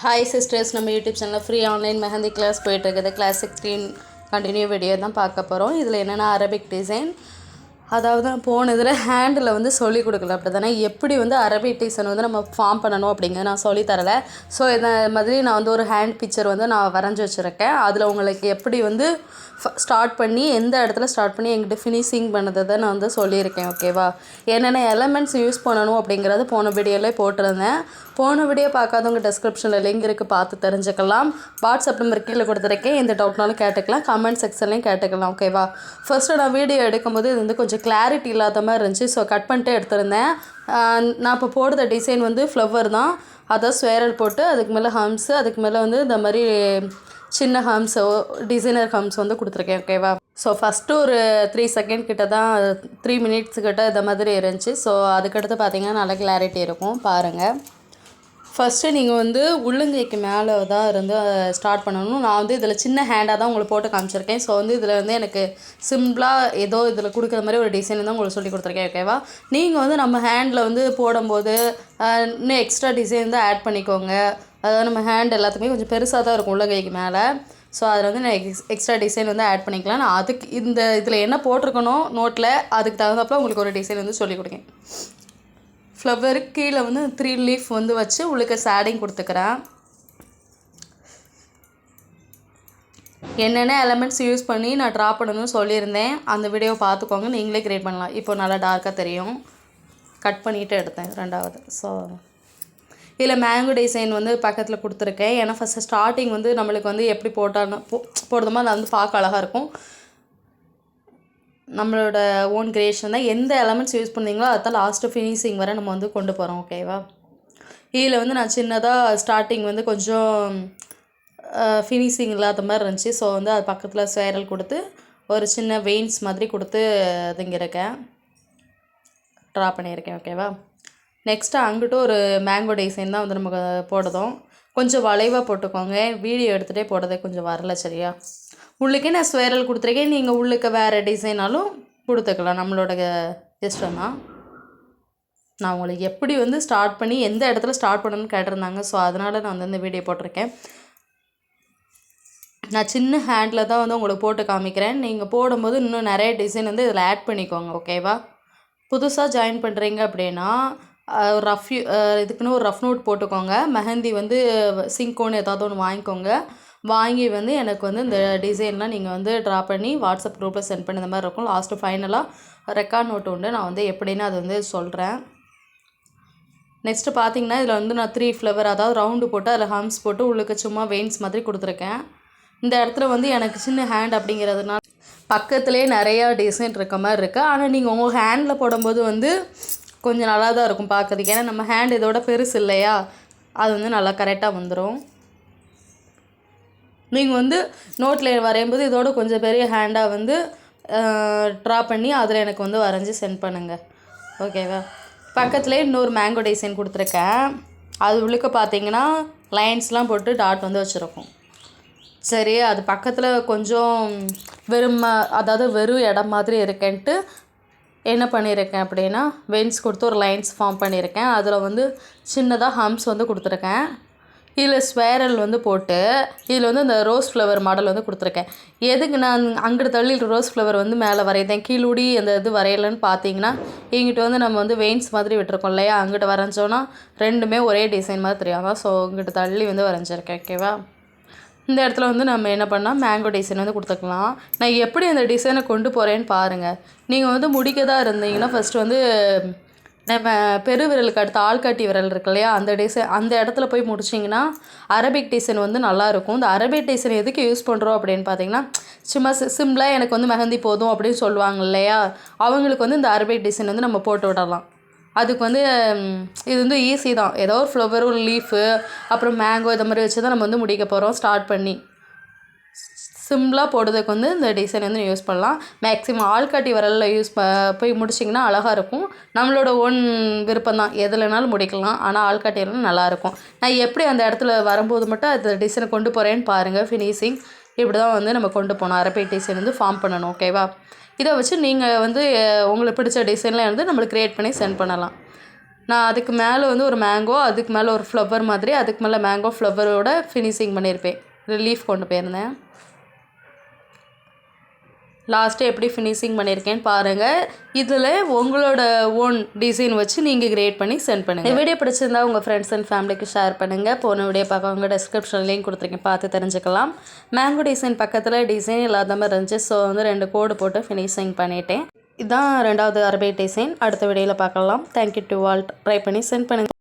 Hi sisters நம்ம YouTube சேனலில் free online mehndi class போயிட்டுருக்குது கிளாஸ் ஸ்க்ரீன் கண்டினியூ வீடியோ தான் பார்க்க போகிறோம் இதில் என்னென்னா அரபிக் டிசைன் அதாவது நான் போன இதில் ஹேண்டில் வந்து சொல்லிக் கொடுக்கல. அப்படி தானே எப்படி வந்து அரபிக் டீசன் வந்து நம்ம ஃபார்ம் பண்ணணும் அப்படிங்கிறத நான் சொல்லி தரல. ஸோ இந்த மாதிரி நான் வந்து ஒரு ஹேண்ட் பிக்சர் வந்து நான் வரைஞ்சி வச்சுருக்கேன். அதில் உங்களுக்கு எப்படி வந்து ஸ்டார்ட் பண்ணி எந்த இடத்துல ஸ்டார்ட் பண்ணி எங்கிட்ட ஃபினிஷிங் பண்ணதை நான் வந்து சொல்லியிருக்கேன் ஓகேவா என்னென்ன எலமெண்ட்ஸ் யூஸ் பண்ணணும் அப்படிங்கிறது போன வீடியோவில் போட்டிருந்தேன். போன வீடியோ பார்க்காதவங்க டிஸ்கிரிப்ஷனில் லிங்க் இருக்குது பார்த்து தெரிஞ்சுக்கலாம். வாட்ஸ்அப் நம்பர் கீழே கொடுத்துருக்கேன். எந்த டவுட்னாலும் கேட்டுக்கலாம். கமெண்ட் செக்ஷன்லேயும் கேட்டுக்கலாம் ஓகேவா ஃபர்ஸ்ட்டு நான் வீடியோ எடுக்கும்போது இது வந்து கொஞ்சம் கிளாரிட்டி இல்லாத மாதிரி இருந்துச்சு. ஸோ கட் பண்ணிட்டு எடுத்திருந்தேன். நான் இப்போ போடுற டிசைன் வந்து ஃப்ளவர் தான். அதான் ஸ்வேரல் போட்டு அதுக்கு மேலே ஹம்ஸு அதுக்கு மேலே வந்து இந்த மாதிரி சின்ன ஹம்ஸோ டிசைனர் ஹம்ஸ் வந்து கொடுத்துருக்கேன் ஓகேவா ஸோ ஃபஸ்ட்டு ஒரு த்ரீ செகண்ட் கிட்ட தான் த்ரீ மினிட்ஸ் கிட்ட இந்த மாதிரி இருந்துச்சு. ஸோ அதுக்கடுத்து பார்த்தீங்கன்னா நல்லா கிளாரிட்டி இருக்கும். பாருங்கள் ஃபஸ்ட்டு நீங்கள் வந்து உள்ளங்கைக்கு மேலே தான் இருந்து ஸ்டார்ட் பண்ணணும். நான் வந்து இதில் சின்ன ஹேண்டாக தான் உங்களுக்கு போட்டு காமிச்சிருக்கேன். ஸோ வந்து இதில் வந்து எனக்கு சிம்பிளாக ஏதோ இதில் கொடுக்குற மாதிரி ஒரு டிசைன் தான் உங்களுக்கு சொல்லி கொடுத்துருக்கேன் ஓகேவா நீங்கள் வந்து நம்ம ஹேண்டில் வந்து போடும்போது இன்னும் எக்ஸ்ட்ரா டிசைன் தான் ஆட் பண்ணிக்கோங்க. அதாவது நம்ம ஹேண்ட் எல்லாத்துக்குமே கொஞ்சம் பெருசாக தான் இருக்கும் உள்ளங்கைக்கு மேலே. ஸோ அதில் வந்து நான் எக்ஸ் எக்ஸ்ட்ரா டிசைன் வந்து ஆட் பண்ணிக்கலாம். நான் அதுக்கு இந்த இதில் என்ன போட்டிருக்கணும் நோட்டில் அதுக்கு தகுந்தப்பல உங்களுக்கு ஒரு டிசைன் வந்து சொல்லி கொடுக்கேன். ஃப்ளவருக்கு கீழே வந்து த்ரீ லீஃப் வந்து வச்சு உள்ளுக்க சேடிங் கொடுத்துக்கிறேன். என்னென்ன எலமெண்ட்ஸ் யூஸ் பண்ணி நான் ட்ரா பண்ணணும்னு சொல்லியிருந்தேன். அந்த வீடியோ பார்த்துக்கோங்க நீங்களே கிரியேட் பண்ணலாம். இப்போ நல்லா டார்க்காக தெரியும். கட் பண்ணிவிட்டு எடுத்தேன் ரெண்டாவது. ஸோ இதில் மேங்கோ டிசைன் வந்து பக்கத்தில் கொடுத்துருக்கேன். ஏன்னா ஃபஸ்ட்டு ஸ்டார்டிங் வந்து நம்மளுக்கு வந்து எப்படி போட்டாலும் போ போடுறோமோ அது வந்து பார்க்க அழகாக இருக்கும். நம்மளோட ஓன் கிரியேஷன் தான். எந்த எலமெண்ட்ஸ் யூஸ் பண்ணீங்களோ அதான் லாஸ்ட்டு ஃபினிஷிங் வரை நம்ம வந்து கொண்டு போகிறோம் ஓகேவா இதில் வந்து நான் சின்னதாக ஸ்டார்டிங் வந்து கொஞ்சம் ஃபினிஷிங் இல்லாத மாதிரி இருந்துச்சு. ஸோ வந்து அது பக்கத்தில் சேரல் கொடுத்து ஒரு சின்ன வெயின்ஸ் மாதிரி கொடுத்து இதுங்கிருக்கேன் ட்ரா பண்ணியிருக்கேன் ஓகேவா நெக்ஸ்ட்டு அங்கிட்டு ஒரு மேங்கோ டிசைன் தான் வந்து நமக்கு போடுறோம். கொஞ்சம் வளைவாக போட்டுக்கோங்க. வீடியோ எடுத்துகிட்டே போடுறதே கொஞ்சம் வரல சரியா? உள்ளுக்கே நான் ஸ்வேரல் கொடுத்துருக்கேன். நீங்கள் உள்ளுக்கு வேறு டிசைனாலும் கொடுத்துக்கலாம். நம்மளோட இஷ்டம் தான். நான் உங்களுக்கு எப்படி வந்து ஸ்டார்ட் பண்ணி எந்த இடத்துல ஸ்டார்ட் பண்ணணும்னு கேட்டிருந்தாங்க. ஸோ அதனால் நான் வந்து இந்த வீடியோ போட்டிருக்கேன். நான் சின்ன ஹேண்டில் தான் வந்து உங்களுக்கு போட்டு காமிக்கிறேன். நீங்கள் போடும்போது இன்னும் நிறைய டிசைன் வந்து இதில் ஆட் பண்ணிக்கோங்க ஓகேவா புதுசாக ஜாயின் பண்ணுறீங்க அப்படின்னா ரஃப் இதுக்குன்னு ஒரு ரஃப் நோட் போட்டுக்கோங்க. மெஹந்தி வந்து சிங்கோன்னு ஏதாவது ஒன்று வாங்கிக்கோங்க. வாங்கி வந்து எனக்கு வந்து இந்த டிசைன்லாம் நீங்கள் வந்து ட்ரா பண்ணி வாட்ஸ்அப் குரூப்பில் சென்ட் பண்ணி இந்த மாதிரி இருக்கும். லாஸ்ட்டு ஃபைனலாக ரெக்கார்ட் நோட் உண்டு. நான் வந்து எப்படின்னு அது வந்து சொல்கிறேன் நெக்ஸ்ட்டு பார்த்தீங்கன்னா இதில் வந்து நான் த்ரீ ஃப்ளவர் அதாவது ரவுண்டு போட்டு அதில் ஹம்ஸ் போட்டு உள்ளுக்கு சும்மா வெயின்ஸ் மாதிரி கொடுத்துருக்கேன். இந்த இடத்துல வந்து எனக்கு சின்ன ஹேண்ட் அப்படிங்கிறதுனால பக்கத்துலேயே நிறையா டிசைன் இருக்க மாதிரி இருக்குது ஆனால் நீங்கள் உங்கள் ஹேண்டில் போடும்போது வந்து கொஞ்சம் நல்லா தான் இருக்கும் பார்க்கறதுக்கு. ஏன்னா நம்ம ஹேண்ட் இதோட பெருசு இல்லையா? அது வந்து நல்லா கரெக்டாக வந்துடும் நீங்கள் வந்து நோட்டில் வரையும்போது இதோட கொஞ்சம் பெரிய ஹேண்டாக வந்து ட்ரா பண்ணி அதில் எனக்கு வந்து வரைஞ்சி சென்ட் பண்ணுங்கள் ஓகேவா பக்கத்துலேயே இன்னொரு மேங்கோ டிசைன் கொடுத்துருக்கேன். அது உள்ளுக்க பார்த்தீங்கன்னா லைன்ஸ்லாம் போட்டு டாட் வந்து வச்சுருக்கோம். சரி அது பக்கத்தில் கொஞ்சம் வெறும் அதாவது வெறும் இடம் மாதிரி இருக்கேன்ட்டு என்ன பண்ணியிருக்கேன் அப்படின்னா வென்ஸ் கொடுத்து ஒரு லைன்ஸ் ஃபார்ம் பண்ணியிருக்கேன் அதில் வந்து சின்னதாக ஹம்ஸ் வந்து கொடுத்துருக்கேன். இதில் ஸ்வேரல் வந்து போட்டு இதில் வந்து அந்த ரோஸ் ஃப்ளவர் மாடல் வந்து கொடுத்துருக்கேன். எதுக்கு நான் அங்கிட்டு தள்ளி ரோஸ் ஃப்ளவர் வந்து மேலே வரையுதேன் கீழூடி அந்த இது வரையலைன்னு பார்த்தீங்கன்னா இங்கிட்ட வந்து நம்ம வந்து வெயின்ஸ் மாதிரி விட்டுருக்கோம் இல்லையா? அங்கிட்ட வரைஞ்சோன்னா ரெண்டுமே ஒரே டிசைன் மாதிரி தெரியாமல் ஸோ இங்கிட்ட தள்ளி வந்து வரைஞ்சிருக்கேன் ஓகேவா இந்த இடத்துல வந்து நம்ம என்ன பண்ணால் மேங்கோ டிசைன் வந்து கொடுத்துக்கலாம். நான் எப்படி அந்த டிசைனை கொண்டு போகிறேன்னு பாருங்கள் நீங்கள் வந்து முடிக்க தான் இருந்தீங்கன்னா ஃபஸ்ட்டு வந்து நம்ம பெருவிரலுக்கு அடுத்த ஆள்காட்டி விரல் இருக்கு இல்லையா? அந்த டிசைன் அந்த இடத்துல போய் முடிச்சிங்கன்னா அரபிக் டிசைன் வந்து நல்லாயிருக்கும் இந்த அரபிக் டிசைன் எதுக்கு யூஸ் பண்ணுறோம் அப்படின்னு பார்த்தீங்கன்னா சும்மா சிம்பிளாக எனக்கு வந்து மெஹந்தி போதும் அப்படின்னு சொல்லுவாங்க இல்லையா? அவங்களுக்கு வந்து இந்த அரபிக் டிசைன் வந்து நம்ம போட்டு விடலாம். அதுக்கு வந்து இது வந்து ஈஸி தான். ஏதோ ஒரு ஃப்ளவர் ஒரு லீஃபு அப்புறம் மேங்கோ இந்த மாதிரி வச்சு தான் நம்ம வந்து முடிக்க போகிறோம் ஸ்டார்ட் பண்ணி. சிம்பிளாக போடுறதுக்கு வந்து இந்த டிசைன் வந்து யூஸ் பண்ணலாம். மேக்ஸிமம் ஆள்காட்டி விரலில் யூஸ் ப போய் முடிச்சிங்கன்னா அழகாக இருக்கும். நம்மளோட ஓன் விருப்பம் தான் எதுலனாலும் முடிக்கலாம். ஆனால் ஆள்காட்டி விரல் நல்லாயிருக்கும் நான் எப்படி அந்த இடத்துல வரும்போது மட்டும் அந்த டிசைனை கொண்டு போகிறேன்னு பாருங்கள் ஃபினிஷிங் இப்படி தான் வந்து நம்ம கொண்டு போகணும். அரப்பை டிசைன் வந்து ஃபார்ம் பண்ணணும். ஓகேவா இதை வச்சு நீங்கள் வந்து உங்களுக்கு பிடிச்ச டிசைன்லாம் வந்து நம்மளுக்கு க்ரியேட் பண்ணி சென்ட் பண்ணலாம். நான் அதுக்கு மேலே வந்து ஒரு மேங்கோ அதுக்கு மேலே ஒரு ஃப்ளவர் மாதிரி அதுக்கு மேலே மேங்கோ ஃப்ளவரோட ஃபினிஷிங் பண்ணியிருப்பேன். ரிலீஃப் கொண்டு போயிருந்தேன். லாஸ்ட்டு எப்படி ஃபினிஷிங் பண்ணியிருக்கேன்னு பாருங்கள் இதில் உங்களோட ஓன் டிசைன் வச்சு நீங்கள் கிரியேட் பண்ணி சென்ட் பண்ணுங்கள் வீடியோ பிடிச்சிருந்தா உங்கள் ஃப்ரெண்ட்ஸ் அண்ட் ஃபேமிலிக்கு ஷேர் பண்ணுங்கள் போன வீடியோ பார்க்கவங்க டிஸ்கிரிப்ஷன் லிங்க் கொடுத்துருக்கேன். பார்த்து தெரிஞ்சுக்கலாம். மேங்கோ டிசைன் பக்கத்தில் டிசைன் இல்லாத மாதிரி இருந்துச்சு. ஸோ வந்து ரெண்டு கோடு போட்டு ஃபினிஷிங் பண்ணிட்டேன். இதுதான் ரெண்டாவது அரபி டிசைன் அடுத்த வீடியோவில் பார்க்கலாம். Thank you to all try பண்ணி சென்ட் பண்ணுங்கள்